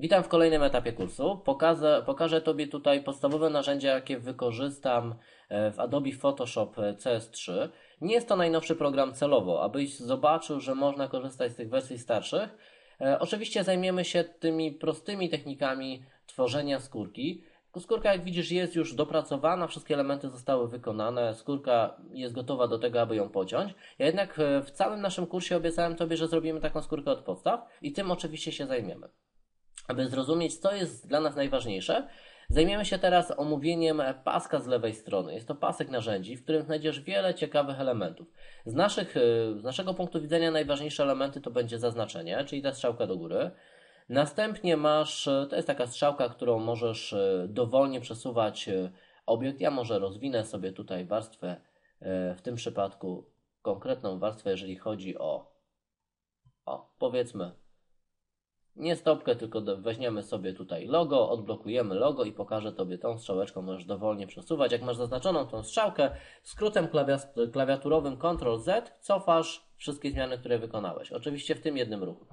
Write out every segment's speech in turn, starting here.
Witam w kolejnym etapie kursu. Pokażę, pokażę Tobie tutaj podstawowe narzędzia, jakie wykorzystam e, w Adobe Photoshop CS3. Nie jest to najnowszy program celowo, abyś zobaczył, że można korzystać z tych wersji starszych. E, oczywiście zajmiemy się tymi prostymi technikami tworzenia skórki. Skórka, jak widzisz, jest już dopracowana, wszystkie elementy zostały wykonane, skórka jest gotowa do tego, aby ją pociąć. Ja jednak e, w całym naszym kursie obiecałem Tobie, że zrobimy taką skórkę od podstaw i tym oczywiście się zajmiemy. Aby zrozumieć, co jest dla nas najważniejsze, zajmiemy się teraz omówieniem paska z lewej strony. Jest to pasek narzędzi, w którym znajdziesz wiele ciekawych elementów. Z, naszych, z naszego punktu widzenia najważniejsze elementy to będzie zaznaczenie, czyli ta strzałka do góry. Następnie masz, to jest taka strzałka, którą możesz e, dowolnie przesuwać obiekt. Ja może rozwinę sobie tutaj warstwę, w tym przypadku konkretną warstwę, jeżeli chodzi o, o powiedzmy nie stopkę, tylko weźmiemy sobie tutaj logo, odblokujemy logo i pokażę Tobie tą strzałeczką, możesz dowolnie przesuwać. Jak masz zaznaczoną tą strzałkę, skrótem klawiaturowym Ctrl Z cofasz wszystkie zmiany, które wykonałeś. Oczywiście w tym jednym ruchu.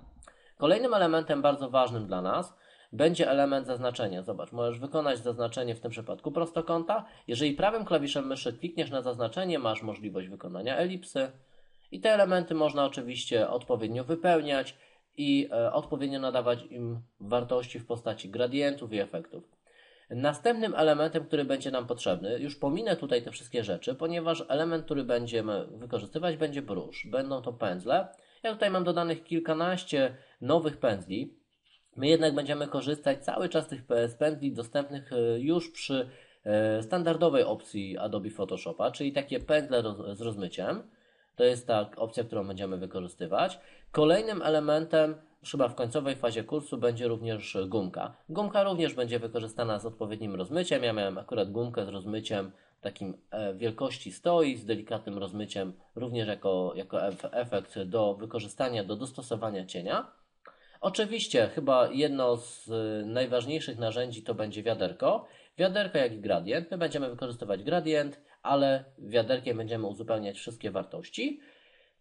Kolejnym elementem bardzo ważnym dla nas będzie element zaznaczenia. Zobacz, możesz wykonać zaznaczenie w tym przypadku prostokąta. Jeżeli prawym klawiszem myszy klikniesz na zaznaczenie, masz możliwość wykonania elipsy. I te elementy można oczywiście odpowiednio wypełniać i e, odpowiednio nadawać im wartości w postaci gradientów i efektów. Następnym elementem, który będzie nam potrzebny, już pominę tutaj te wszystkie rzeczy, ponieważ element, który będziemy wykorzystywać, będzie brusz. Będą to pędzle. Ja tutaj mam dodanych kilkanaście nowych pędzli. My jednak będziemy korzystać cały czas tych z pędzli dostępnych e, już przy e, standardowej opcji Adobe Photoshopa, czyli takie pędzle z rozmyciem. To jest ta opcja, którą będziemy wykorzystywać. Kolejnym elementem, chyba w końcowej fazie kursu, będzie również gumka. Gumka również będzie wykorzystana z odpowiednim rozmyciem. Ja miałem akurat gumkę z rozmyciem takim e, wielkości stoi, z delikatnym rozmyciem, również jako, jako efekt do wykorzystania, do dostosowania cienia. Oczywiście, chyba jedno z e, najważniejszych narzędzi to będzie wiaderko. Wiaderko jak i gradient. My będziemy wykorzystywać gradient, ale wiaderkiem będziemy uzupełniać wszystkie wartości.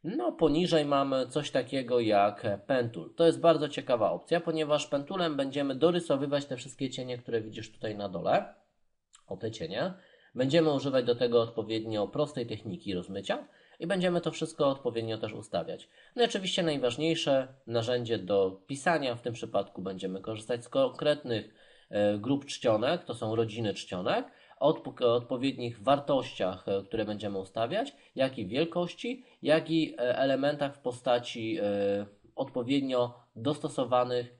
No, poniżej mamy coś takiego jak pentul. To jest bardzo ciekawa opcja, ponieważ pentulem będziemy dorysowywać te wszystkie cienie, które widzisz tutaj na dole. O te cienie. Będziemy używać do tego odpowiednio prostej techniki rozmycia i będziemy to wszystko odpowiednio też ustawiać. No i oczywiście najważniejsze narzędzie do pisania, w tym przypadku będziemy korzystać z konkretnych e, grup czcionek, to są rodziny czcionek, o odpowiednich wartościach, e, które będziemy ustawiać, jak i wielkości, jak i e, elementach w postaci e, odpowiednio dostosowanych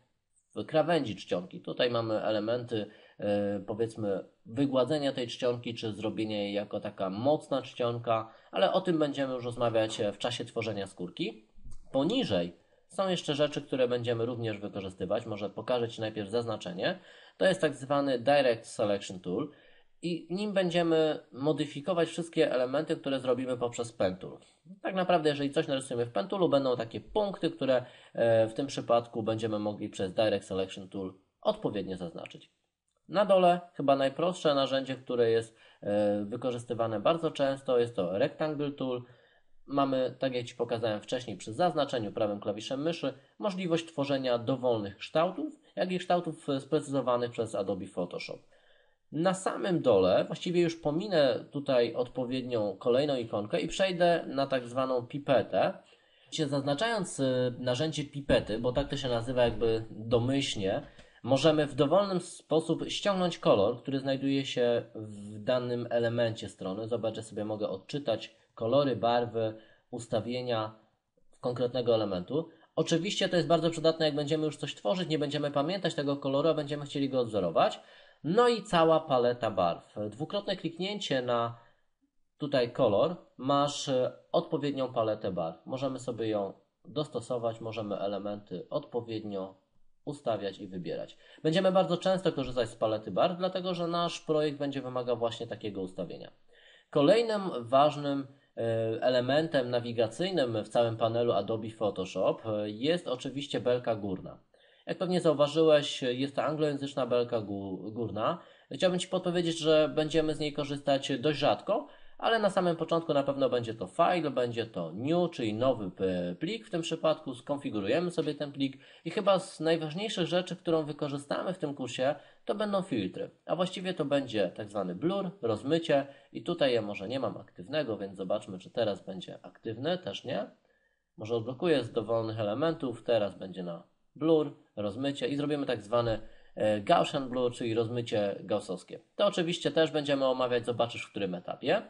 krawędzi czcionki. Tutaj mamy elementy, powiedzmy, wygładzenia tej czcionki, czy zrobienia jej jako taka mocna czcionka, ale o tym będziemy już rozmawiać w czasie tworzenia skórki. Poniżej są jeszcze rzeczy, które będziemy również wykorzystywać. Może pokażę Ci najpierw zaznaczenie. To jest tak zwany Direct Selection Tool i nim będziemy modyfikować wszystkie elementy, które zrobimy poprzez Pentool. Tak naprawdę, jeżeli coś narysujemy w Pentoolu, będą takie punkty, które e, w tym przypadku będziemy mogli przez Direct Selection Tool odpowiednio zaznaczyć. Na dole chyba najprostsze narzędzie, które jest e, wykorzystywane bardzo często, jest to Rectangle Tool. Mamy, tak jak Ci pokazałem wcześniej, przy zaznaczeniu prawym klawiszem myszy możliwość tworzenia dowolnych kształtów, jak i kształtów sprecyzowanych przez Adobe Photoshop. Na samym dole, właściwie już pominę tutaj odpowiednią kolejną ikonkę i przejdę na tak zwaną pipetę. Zaznaczając y, narzędzie pipety, bo tak to się nazywa jakby domyślnie, możemy w dowolny sposób ściągnąć kolor, który znajduje się w danym elemencie strony. Zobaczę sobie, mogę odczytać kolory, barwy, ustawienia konkretnego elementu. Oczywiście to jest bardzo przydatne, jak będziemy już coś tworzyć, nie będziemy pamiętać tego koloru, a będziemy chcieli go odzorować. No i cała paleta barw. Dwukrotne kliknięcie na tutaj kolor, masz e, odpowiednią paletę barw. Możemy sobie ją dostosować, możemy elementy odpowiednio ustawiać i wybierać. Będziemy bardzo często korzystać z palety barw, dlatego że nasz projekt będzie wymagał właśnie takiego ustawienia. Kolejnym ważnym e, elementem nawigacyjnym w całym panelu Adobe Photoshop e, jest oczywiście belka górna. Jak pewnie zauważyłeś, jest to anglojęzyczna belka górna. Chciałbym Ci podpowiedzieć, że będziemy z niej korzystać dość rzadko, ale na samym początku na pewno będzie to file, będzie to new, czyli nowy plik w tym przypadku, skonfigurujemy sobie ten plik i chyba z najważniejszych rzeczy, którą wykorzystamy w tym kursie, to będą filtry, a właściwie to będzie tak zwany blur, rozmycie i tutaj ja może nie mam aktywnego, więc zobaczmy, czy teraz będzie aktywny, też nie. Może odblokuję z dowolnych elementów, teraz będzie na blur, rozmycie i zrobimy tak zwany e, Gaussian Blur, czyli rozmycie gaussowskie. To oczywiście też będziemy omawiać, zobaczysz w którym etapie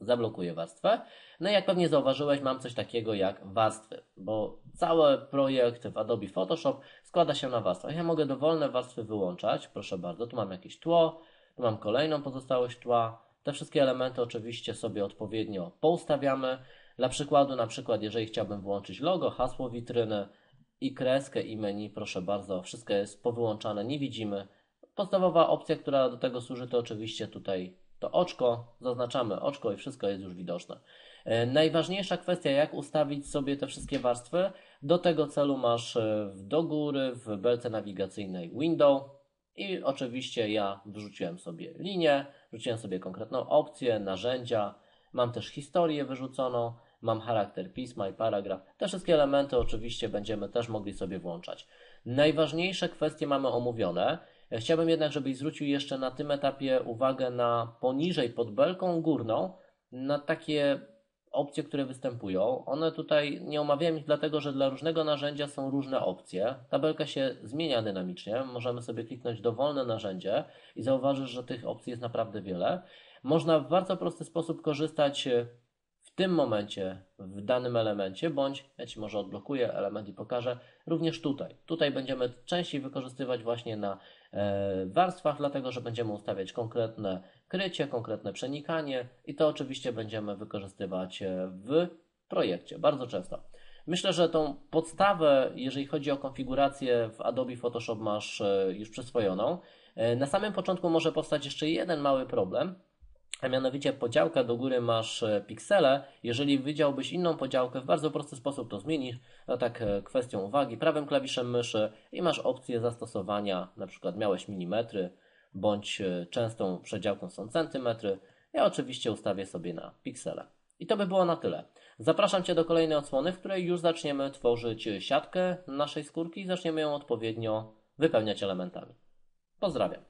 zablokuję warstwę. No i jak pewnie zauważyłeś, mam coś takiego jak warstwy, bo cały projekt w Adobe Photoshop składa się na warstwach. Ja mogę dowolne warstwy wyłączać, proszę bardzo, tu mam jakieś tło, tu mam kolejną pozostałość tła. Te wszystkie elementy oczywiście sobie odpowiednio poustawiamy. Dla przykładu, na przykład, jeżeli chciałbym włączyć logo, hasło witryny i kreskę i menu, proszę bardzo, wszystko jest powyłączane, nie widzimy. Podstawowa opcja, która do tego służy, to oczywiście tutaj to oczko, zaznaczamy oczko i wszystko jest już widoczne. E, najważniejsza kwestia, jak ustawić sobie te wszystkie warstwy. Do tego celu masz e, do góry w belce nawigacyjnej Window i oczywiście ja wrzuciłem sobie linię, wrzuciłem sobie konkretną opcję, narzędzia, mam też historię wyrzuconą, mam charakter pisma i paragraf. Te wszystkie elementy oczywiście będziemy też mogli sobie włączać. Najważniejsze kwestie mamy omówione. Chciałbym jednak, żebyś zwrócił jeszcze na tym etapie uwagę na poniżej pod belką górną, na takie opcje, które występują. One tutaj nie omawiałem ich dlatego, że dla różnego narzędzia są różne opcje. Tabelka się zmienia dynamicznie. Możemy sobie kliknąć dowolne narzędzie i zauważysz, że tych opcji jest naprawdę wiele. Można w bardzo prosty sposób korzystać tym momencie, w danym elemencie, bądź ja Ci może odblokuję element i pokażę również tutaj. Tutaj będziemy częściej wykorzystywać właśnie na e, warstwach, dlatego że będziemy ustawiać konkretne krycie, konkretne przenikanie i to oczywiście będziemy wykorzystywać e, w projekcie bardzo często. Myślę, że tą podstawę, jeżeli chodzi o konfigurację w Adobe Photoshop masz e, już przyswojoną. Na samym początku może powstać jeszcze jeden mały problem, a mianowicie podziałka do góry masz e, piksele. Jeżeli wydziałbyś inną podziałkę, w bardzo prosty sposób to zmienisz. No tak e, kwestią uwagi, prawym klawiszem myszy i masz opcję zastosowania, na przykład miałeś milimetry, bądź e, częstą przedziałką są centymetry. Ja oczywiście ustawię sobie na piksele. I to by było na tyle. Zapraszam Cię do kolejnej odsłony, w której już zaczniemy tworzyć siatkę naszej skórki i zaczniemy ją odpowiednio wypełniać elementami. Pozdrawiam.